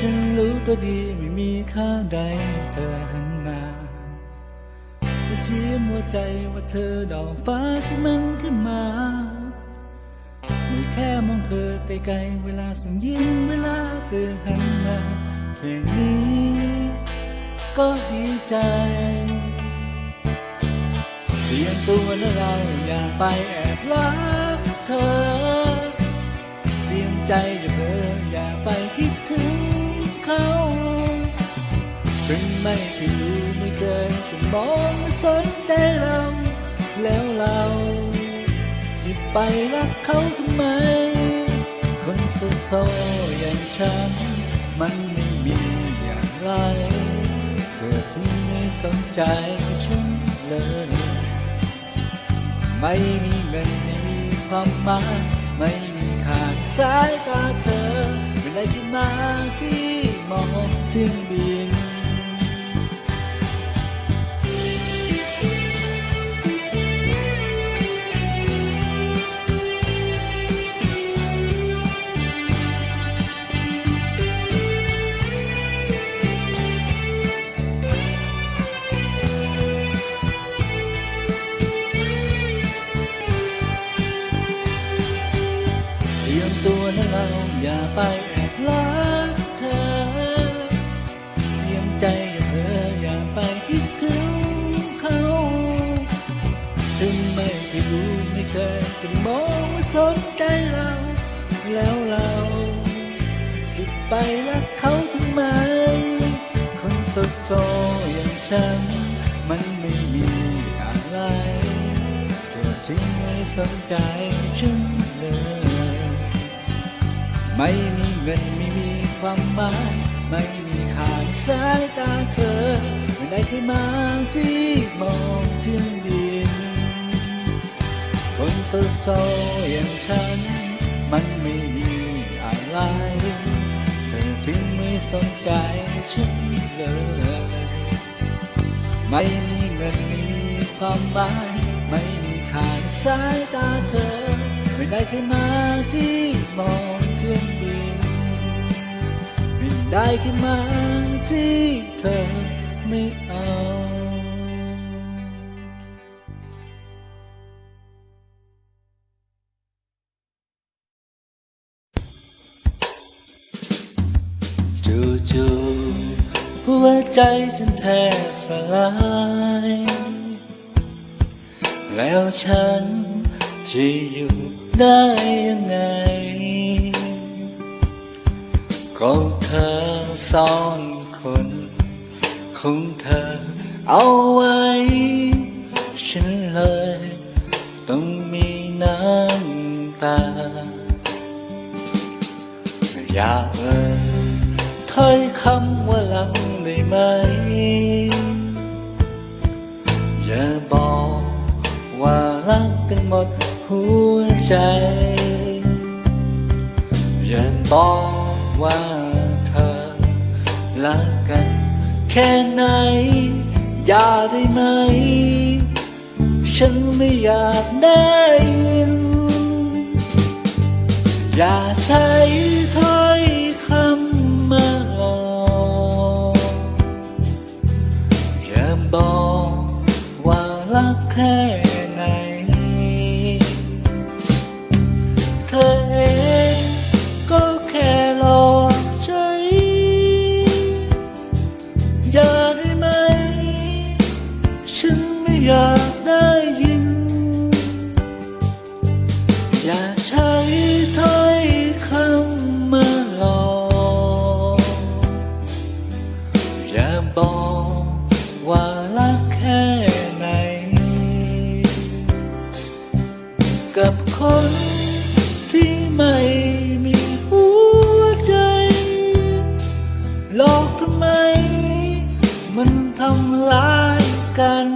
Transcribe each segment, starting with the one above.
ฉันรู้ตัวดีไม่มีค่าใดเธอหันมาและเทียมหัวใจว่าเธอดอกฟ้าฉันมันขึ้นมาเมื่อแค่มองเธอไกลๆเวลาส่งยิ้มเวลาเธอหันมาเพลงนี้ก็ดีใจเตรียมตัวนะเราอย่าไปแอบรักเธอเตรียมใจ ถึงไม่เคยรู้ไม่เคยจะมองสนใจเราแล้วเราจะไปรักเขาทำไม คนโซโซอย่างฉัน มันไม่มีอย่างไรเธอถึงไม่สนใจฉันเลย ไม่มีเงินไม่มีความหมายไม่มีค่าสายตาเธอเป็นไรขึ้นมาที่มองถึงบิน ใจอย่าเพ้ออย่าไปคิดถึงเขาถึงไม่เคยรู้ไม่เคยจะมองว่าสนใจเรา แล้วเราจะไปรักเขาทำไม คนโซโซอย่างฉัน มันไม่มีอะไรเธอถึงไม่สนใจฉันเลย ไม่มีเงินไม่มีความหมาย ไม่มีค่าสายตาเธอไม่ได้เคยมาที่มองเพียงดิน คนโซโซอย่างฉัน มันไม่มีอะไรเธอถึงไม่สนใจฉันเลย ไม่มีเงินไม่มีความหมายไม่มีค่าสายตาเธอไม่ได้เคยมาที่มองเครื่องบิน ได้เคยมาที่เธอไม่เอาจู่ๆหัวใจฉันแทบสลาย แล้วฉันจะอยู่ได้ยังไง ก็เธอสองคนคงเธอเอาไว้ ฉันเลย ต้องมีน้ำตา อย่าเอ่ยถ้อยคำว่ารักได้ไหม อย่าบอกว่ารักกันหมดหัวใจ อย่าบอกว่า รักกัน แค่ไหน อย่าได้ไหม ฉันไม่อยากได้ยิน อย่าใช้ ใช้ถ้อยคำมาหลอกอย่าบอกว่ารักแค่ไหน กับคนที่ไม่มีหัวใจหลอกทำไม มันทำร้ายกัน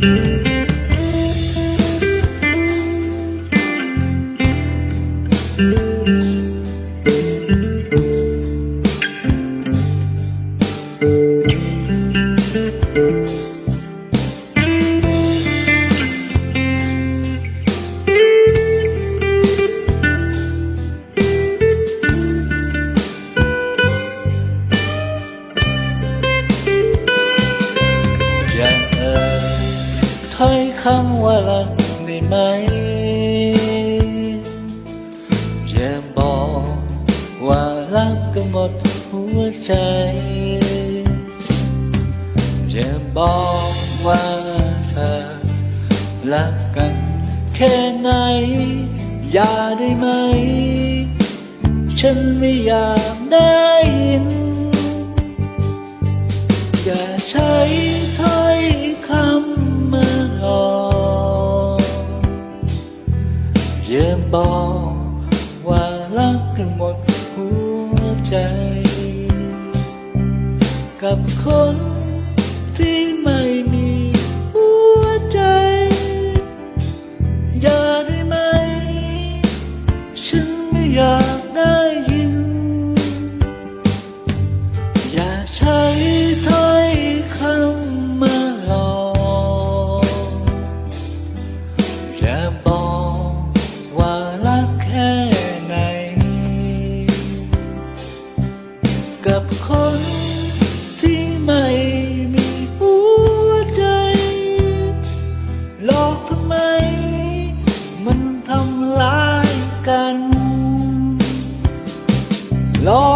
เลังได้ไหมอย่าบอกว่ารักก็หมดหัวใจอย่าบอกว่าเธอรักกันแค่ไหน อย่าได้ไหม ฉันไม่อยากได้ยิน บอกว่ารักกันหมดหัวใจ กับคนที่ไม่มีหัวใจ อย่าได้ไหม ฉันไม่อยาก หลอกทำไม มันทำร้ายกันหลอก